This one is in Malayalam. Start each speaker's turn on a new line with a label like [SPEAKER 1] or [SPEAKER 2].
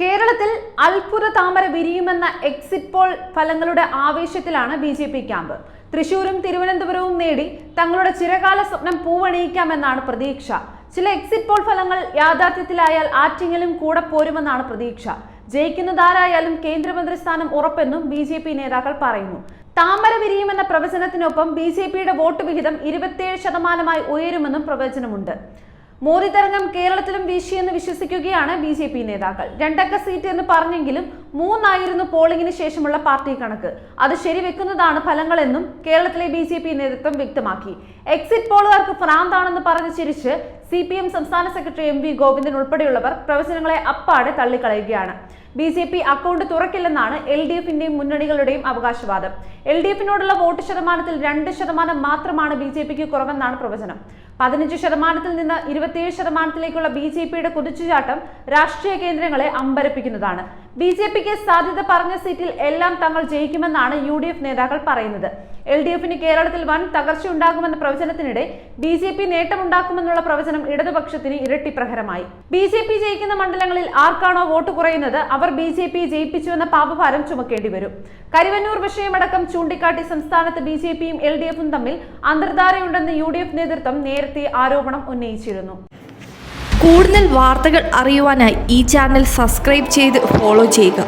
[SPEAKER 1] കേരളത്തിൽ അത്ഭുത താമര വിരിയുമെന്ന എക്സിറ്റ് പോൾ ഫലങ്ങളുടെ ആവേശത്തിലാണ് ബി ജെ പി ക്യാമ്പ് തൃശൂരും തിരുവനന്തപുരവും നേടി തങ്ങളുടെ ചിരകാല സ്വപ്നം പൂവണിയിക്കാമെന്നാണ് പ്രതീക്ഷ. ചില എക്സിറ്റ് പോൾ ഫലങ്ങൾ യാഥാർത്ഥ്യത്തിലായാൽ ആറ്റിങ്ങലും കൂടെ പോരുമെന്നാണ് പ്രതീക്ഷ. ജയിക്കുന്നതാരായാലും കേന്ദ്രമന്ത്രി സ്ഥാനം ഉറപ്പെന്നും ബി ജെ പി നേതാക്കൾ പറയുന്നു. താമര വിരിയുമെന്ന പ്രവചനത്തിനൊപ്പം ബി ജെ പിയുടെ വോട്ട് വിഹിതം ഇരുപത്തിയേഴ് ശതമാനമായി ഉയരുമെന്നും പ്രവചനമുണ്ട്. മോദി തരംഗം കേരളത്തിലും വീശിയെന്ന് വിശ്വസിക്കുകയാണ് ബി ജെ പി നേതാക്കൾ. രണ്ടക്ക സീറ്റ് എന്ന് പറഞ്ഞെങ്കിലും മൂന്നായിരുന്നു പോളിംഗിന് ശേഷമുള്ള പാർട്ടി കണക്ക്. അത് ശരിവെക്കുന്നതാണ് ഫലങ്ങളെന്നും കേരളത്തിലെ ബി ജെ പി നേതൃത്വം വ്യക്തമാക്കി. എക്സിറ്റ് പോളുകാർക്ക് ഭ്രാന്താണെന്ന് പറഞ്ഞ് ചിരിച്ച് സി പി എം സംസ്ഥാന സെക്രട്ടറി എം വി ഗോവിന്ദൻ ഉൾപ്പെടെയുള്ളവർ പ്രവചനങ്ങളെ അപ്പാടെ തള്ളിക്കളയുകയാണ്. ബി ജെ പി അക്കൗണ്ട് തുറക്കില്ലെന്നാണ് എൽ ഡി എഫിന്റെയും മുന്നണികളുടെയും അവകാശവാദം. എൽ ഡി എഫിനോടുള്ള വോട്ട് ശതമാനത്തിൽ രണ്ട് ശതമാനം മാത്രമാണ് ബി ജെ പിക്ക് കുറവെന്നാണ് പ്രവചനം. പതിനഞ്ച് ശതമാനത്തിൽ നിന്ന് ഇരുപത്തിയേഴ് ശതമാനത്തിലേക്കുള്ള ബി ജെ പിയുടെ കുതിച്ചുചാട്ടം രാഷ്ട്രീയ കേന്ദ്രങ്ങളെ അമ്പരപ്പിക്കുന്നതാണ്. ബി ജെ പിക്ക് സാധ്യത പറഞ്ഞ സീറ്റിൽ എല്ലാം തങ്ങൾ ജയിക്കുമെന്നാണ് യു ഡി എഫ് നേതാക്കൾ പറയുന്നത്. എൽ ഡി എഫിന് കേരളത്തിൽ വൻ തകർച്ചയുണ്ടാകുമെന്ന പ്രവചനത്തിനിടെ ബി ജെ പി നേട്ടമുണ്ടാക്കുമെന്നുള്ള പ്രവചനം ഇടതുപക്ഷത്തിന് ഇരട്ടി പ്രഹരമായി. ബി ജെ പി ജയിക്കുന്ന മണ്ഡലങ്ങളിൽ ആർക്കാണോ വോട്ട് കുറയുന്നത്? അവർ ബി ജെ പി ജയിപ്പിച്ചുവെന്ന പാപഭാരം ചുമക്കേണ്ടി വരും. കരുവന്നൂർ വിഷയമടക്കം ചൂണ്ടിക്കാട്ടി സംസ്ഥാനത്ത് ബി ജെ പിയും എൽ ഡി എഫും തമ്മിൽ അന്തർധാരയുണ്ടെന്ന് യു ഡി എഫ് നേതൃത്വം നേരത്തെ ആരോപണം ഉന്നയിച്ചിരുന്നു.
[SPEAKER 2] കൂടുതൽ വാർത്തകൾ അറിയുവാനായി ഈ ചാനൽ സബ്സ്ക്രൈബ് ചെയ്ത് ഫോളോ ചെയ്യുക.